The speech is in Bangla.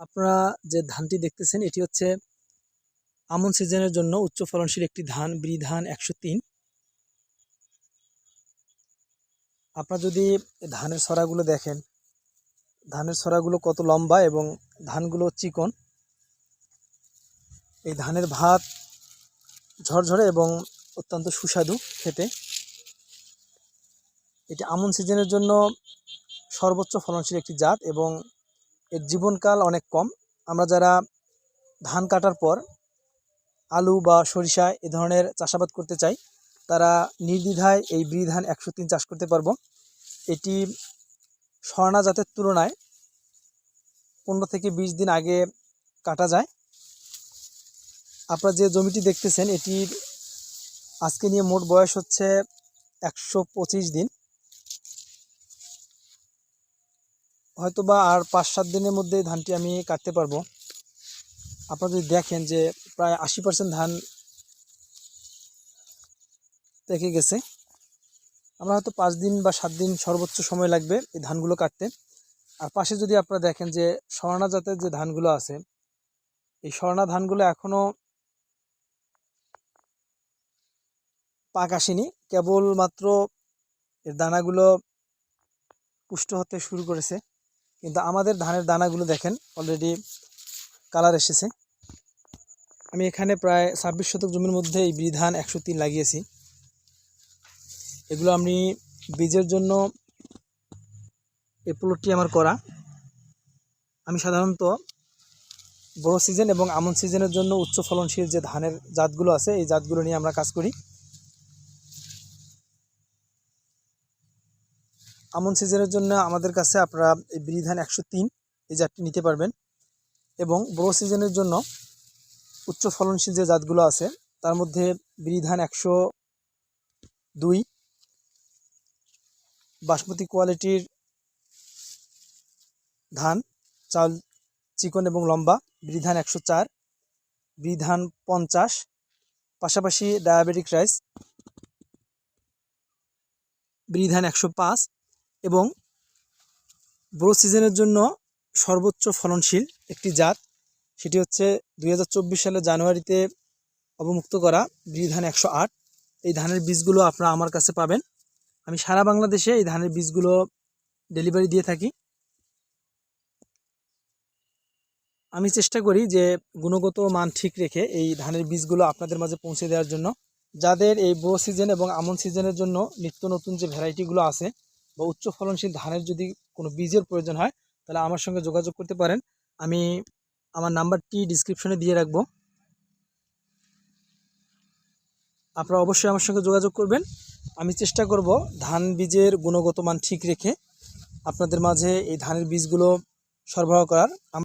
আপনারা যে ধানটি দেখতেছেন, এটি হচ্ছে আমন সিজনের জন্য উচ্চ ফলনশীল একটি ধান ব্রি ধান একশো তিন। আপনারা যদি ধানের ছড়াগুলো দেখেন, ধানের ছড়াগুলো কত লম্বা এবং ধানগুলো চিকন। এই ধানের ভাত ঝরঝরে এবং অত্যন্ত সুস্বাদু খেতে। এটি আমন সিজনের জন্য সর্বোচ্চ ফলনশীল একটি জাত এবং এর জীবনকাল অনেক কম। আমরা যারা ধান কাটার পর আলু বা সরিষা এ ধরনের চাষাবাদ করতে চাই, তারা নির্দ্বিধায় এই ব্রি ধান একশো তিন চাষ করতে পারব। এটি স্বর্ণা জাতের তুলনায় পনেরো থেকে বিশ দিন আগে কাটা যায়। আপনারা যে জমিটি দেখতেছেন, এটির আজকে নিয়ে মোট বয়স হচ্ছে একশো পঁচিশ দিন হয়তোবা আর পাঁচ সাত দিনের মধ্যে ধানটি আমি কাটতে পারব। আপনারা যদি দেখেন যে প্রায় আশি পার্সেন্ট ধান পেকে গেছে, আমরা হয়তো পাঁচ দিন বা সাত দিন সর্বোচ্চ সময় লাগবে এই ধানগুলো কাটতে। আর পাশে যদি আপনারা দেখেন যে স্বর্ণা জাতের যে ধানগুলো আছে, এই স্বর্ণা ধানগুলো এখনও পাক আসেনি। কেবলমাত্র এর দানাগুলো পুষ্ট হতে শুরু করেছে। কিন্তু আমাদের ধানের দানাগুলো দেখেন অলরেডি কালার এসেছে। আমি এখানে প্রায় ছাব্বিশ শতক জমির মধ্যে এই বীজ ধান একশো তিন লাগিয়েছি। এগুলো আমি বীজের জন্য এই প্লটটি আমার করা। আমি সাধারণত বড় সিজন এবং আমন সিজনের জন্য উচ্চ ফলনশীল যে ধানের জাতগুলো আছে, এই জাতগুলো নিয়ে আমরা কাজ করি। আমন সিজনের জন্য আমাদের কাছে আপনারা এই বিরি ধান একশো তিন এই জাতটি নিতে পারবেন। এবং বড় সিজনের জন্য উচ্চ ফলনশীল যে জাতগুলো আছে, তার মধ্যে বিরি ধান একশো দুই, বাসমতি কোয়ালিটির ধান, চাল, চিকন এবং লম্বা বিরি ধান একশো চার বিরি ধান পঞ্চাশ, পাশাপাশি ডায়াবেটিক রাইস বিরি ধান একশো পাঁচ এবং বড় সিজনের জন্য সর্বোচ্চ ফলনশীল একটি জাত। সেটি হচ্ছে দুই হাজার চব্বিশ সালে জানুয়ারিতে অবমুক্ত করা বিরি ধান একশো আট। এই ধানের বীজগুলো আপনারা আমার কাছে পাবেন। আমি সারা বাংলাদেশে এই ধানের বীজগুলো ডেলিভারি দিয়ে থাকি। আমি চেষ্টা করি যে গুণগত মান ঠিক রেখে এই ধানের বীজগুলো আপনাদের মাঝে পৌঁছে দেওয়ার জন্য। যাদের এই বড়ো সিজন এবং আমন সিজনের জন্য নিত্য নতুন যে ভ্যারাইটিগুলো আছে বা উচ্চ ফলনশীল ধানের যদি কোনো বীজের প্রয়োজন হয়, তাহলে আমার সঙ্গে যোগাযোগ করতে পারেন। আমি আমার নাম্বারটি ডিসক্রিপশনে দিয়ে রাখব। আপনারা অবশ্যই আমার সঙ্গে যোগাযোগ করবেন। আমি চেষ্টা করব ধান বীজের গুণগত মান ঠিক রেখে আপনাদের মাঝে এই ধানের বীজগুলো সরবরাহ করার।